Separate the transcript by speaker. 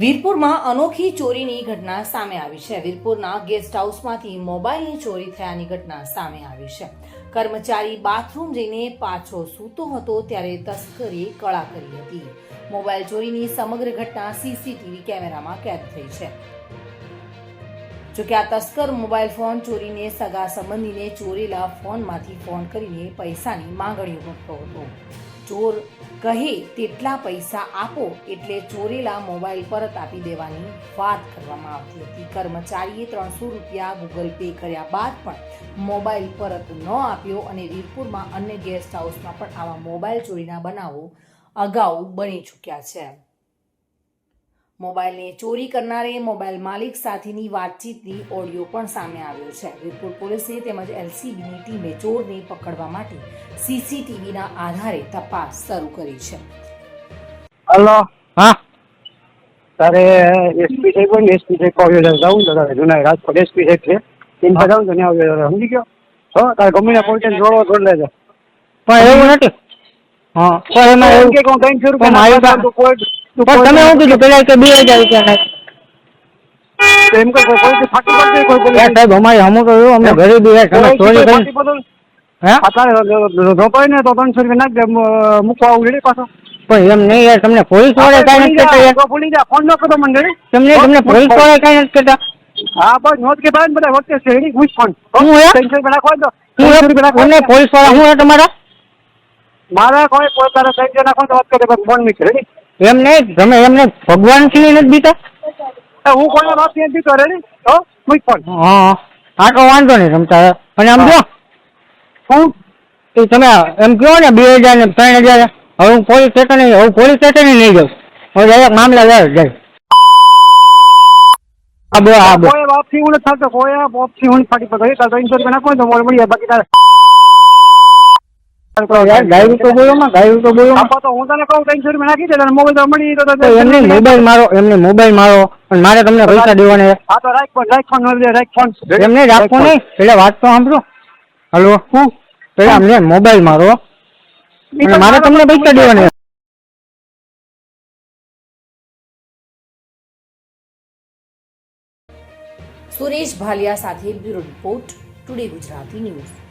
Speaker 1: વીરપુરમાં અનોખી ચોરીની ઘટના સામે આવી છે. વીરપુરના ગેસ્ટ હાઉસમાંથી મોબાઈલની ચોરી થયાની ઘટના સામે આવી છે. કર્મચારી બાથરૂમ જઈને પાછો સૂતો હતો ત્યારે તસ્કરીએ કળા કરી હતી. મોબાઈલ ચોરીની સમગ્ર ઘટના સીસીટીવી કેમેરામાં કેદ થઈ છે. જોકે આ તસ્કર મોબાઈલ ફોન ચોરીને સગા સંબંધીને ચોરેલા ફોનમાંથી ફોન કરીને પૈસાની માંગણીઓ કરતો હતો. ચોર કહે, તેટલા પૈસા આપો એટલે ચોરેલા મોબાઈલ પરત આપી દેવાની વાત કરવામાં આવતી હતી. કર્મચારીએ ત્રણસો રૂપિયા ગૂગલ પે કર્યા બાદ પણ મોબાઈલ પરત ન આપ્યો અને વીરપુરમાં અન્ય ગેસ્ટ હાઉસમાં પણ આવા મોબાઈલ ચોરીના બનાવો અગાઉ બની ચૂક્યા છે. મોબાઈલને ચોરી કરનારે મોબાઈલ માલિક સાથેની વાતચીતની ઓડિયો પણ સામે આવ્યો છે. વીરપુર પોલીસે તેમજ એલસીબીની ટીમે ચોરને પકડવા માટે સીસીટીવીના આધારે તપાસ શરૂ કરી છે.
Speaker 2: હલો.
Speaker 3: હા.
Speaker 2: તારે એસપી સાહેબ હોય ને એસપી સાહેબ આવ્યો ત્યારે જાઉં ને તારે જુના રાજકોટ એસપી સાહેબ છે. તેની જાઉં તો ત્યાં આવ્યો સમજી ગયો? હો તારે ગમે પોલીસ જોડવો જોડ લેજો.
Speaker 3: પણ એવું નથી. હા. પણ એમાં એવું
Speaker 2: કે કોઈ કઈ રૂપિયા
Speaker 3: પણ તમે શું કીધું પેલા કે બે હજાર રૂપિયા નાખ
Speaker 2: તો એમ કે કોઈ કોઈ ફાટી પડશે કોઈ
Speaker 3: એ
Speaker 2: પોલીસ
Speaker 3: સાહેબ અમારે અમુક એવું અમને ગરીબી છે તમે
Speaker 2: કોઈ
Speaker 3: ચોરી
Speaker 2: ફાટી
Speaker 3: કરી
Speaker 2: પડે?
Speaker 3: હે
Speaker 2: આ તારે રોપાય ને તો ત્રણસો રૂપિયા નાખ દે મ- મૂકવા આવું રેડી પાછો
Speaker 3: પણ એમ નહીં યાર તમને પોલીસવાળા કાંઈ નથી કહેતા યાર
Speaker 2: તો ભૂલી જા ફોન ન કરો મને રેડી
Speaker 3: તમને તમને પોલીસવાળા કાંઈ નથી કહેતા
Speaker 2: હા બસ નોંધ કે ભાઈ બધા વખતે છે રેડી પૂછ ફોન
Speaker 3: હું હે?
Speaker 2: ત્રણસો રૂપિયા નાખવા દો
Speaker 3: હું
Speaker 2: ત્રણસો રૂપિયા નાખવા
Speaker 3: તમને
Speaker 2: દો.
Speaker 3: પોલીસવાળા શું હે તમારા
Speaker 2: મારા કોઈ કોઈ તારા સાઈડ નાખો તો વાત કરે પણ ફોન મીક રેડી
Speaker 3: એમ નહીં તમે એમને ભગવાનથી નથી બીતા?
Speaker 2: હું કોઈના બાપ નથી બીતો રેડી તો? મૂક પણ
Speaker 3: હા હા તો વાંધો નહીં રમતા. અને આમ જો
Speaker 2: હું
Speaker 3: એ તમે એમ કહો ને બે હજાર ને ત્રણ હજાર હવે હું પોલીસ સ્ટેશન હવે પોલીસ સ્ટેશન નહીં જાઉં. હવે ડાયરેક્ટ મામલા જાય. હા બોલો હા બોલો
Speaker 2: કોઈ વાપસી હું નથી થતો કોઈ વાપસી હું ફાટી પડતો એ તારે ઇન્સ્યોર રૂપિયા નાખો તો મોડ મળી બાકી તારે.
Speaker 3: ગાયું તો બોલો માં ગાયું તો બોલો
Speaker 2: તો હું તને કહું ત્રણસો રૂપિયા નાખી દે મોબાઈલ તો મળી તો
Speaker 3: તો એમને મોબાઈલ મારો એમને મોબાઈલ મારો પણ મારે તમને પૈસા દેવાના.
Speaker 2: હા તો રાખ ફોન રાખ ફોન રાખ ફોન
Speaker 3: એમને રાખવો નહીં. પેલા વાત તો સાંભળો. હલો. હું? પેલા અમને મોબાઈલ મારો. મારે તમને પૈસા દેવાના.
Speaker 1: સુરેશ ભાલિયા સાથે bureau report today Gujarati news.